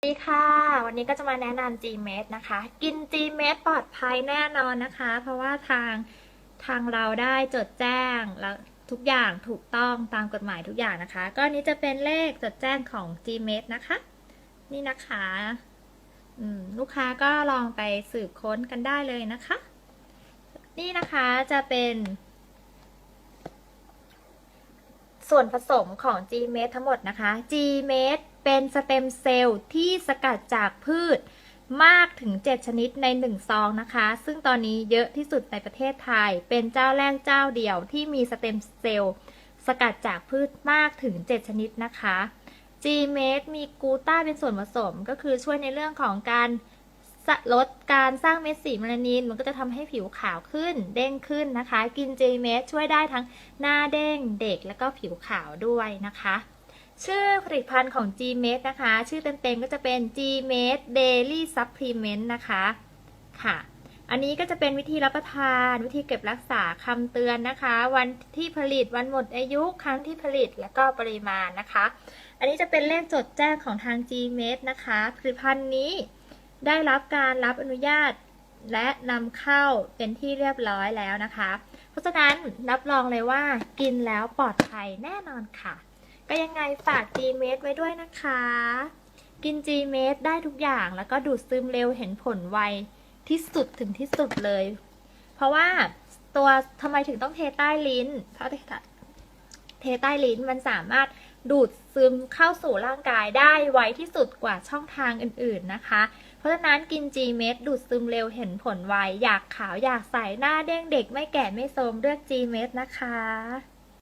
สวัสดีค่ะ วันนี้ก็จะมาแนะนำ GMate นะคะ กิน GMate ปลอดภัยแน่นอนนะคะ เพราะว่าทางทางเราได้จดแจ้งแล้วทุกอย่างถูกต้องตามกฎหมายทุกอย่างนะคะ ก็อันนี้จะเป็นเลขจดแจ้งของ GMate นะคะ นี่นะคะลูกค้าก็ลองไปสืบค้นกันได้เลยนะคะ นี่นะคะจะเป็น ส่วนผสมของ GMate ทั้งหมดนะคะ GMate เป็นสเต็มเซลล์ที่สกัดจากพืชมากถึง 7 ชนิดใน 1 ซองนะคะ ซึ่งตอนนี้เยอะที่สุดในประเทศไทย เป็นเจ้าแรกเจ้าเดียวที่มีสเต็มเซลล์สกัดจากพืชมากถึง 7 ชนิดนะคะ GMate มีกูต้าเป็นส่วนผสม ก็คือช่วยในเรื่องของการลดการสร้างเม็ดสีเมลานิน มันก็จะทำให้ผิวขาวขึ้น เด้งขึ้นนะคะ กิน GMate ช่วยได้ทั้งหน้าเด้งเด็กแล้วก็ผิวขาวด้วยนะคะ ชื่อผลิตภัณฑ์ของ GMate นะคะ ชื่อเต็มๆก็จะเป็น GMate Daily Supplement นะคะค่ะ อันนี้ก็จะเป็นวิธีรับประทาน วิธีเก็บรักษาคำเตือนนะคะ วันที่ผลิตวันหมดอายุครั้งที่ผลิตและก็ปริมาณนะคะ อันนี้จะเป็นเลขจดแจ้งของทาง GMate นะคะ ผลิตภัณฑ์นี้ได้รับการรับอนุญาตและนำเข้าเป็นที่เรียบร้อยแล้วนะคะ เพราะฉะนั้นรับรองเลยว่ากินแล้วปลอดภัยแน่นอนค่ะ ก็ยังไงฝาก Gmate ไว้ด้วยนะคะ กิน Gmate ได้ทุกอย่างแล้วก็ดูดซึมเร็วเห็นผลไวที่สุดถึงที่สุดเลย เพราะว่าตัวทำไมถึงต้องเทใต้ลิ้น เพราะเทใต้ลิ้นมันสามารถดูดซึมเข้าสู่ร่างกายได้ไวที่สุดกว่าช่องทางอื่นๆนะคะ เพราะฉะนั้นกิน Gmate ดูดซึมเร็วเห็นผลไว อยากขาวอยากใสหน้าเด้งเด็กไม่แก่ไม่โทรมเลือก Gmate นะคะ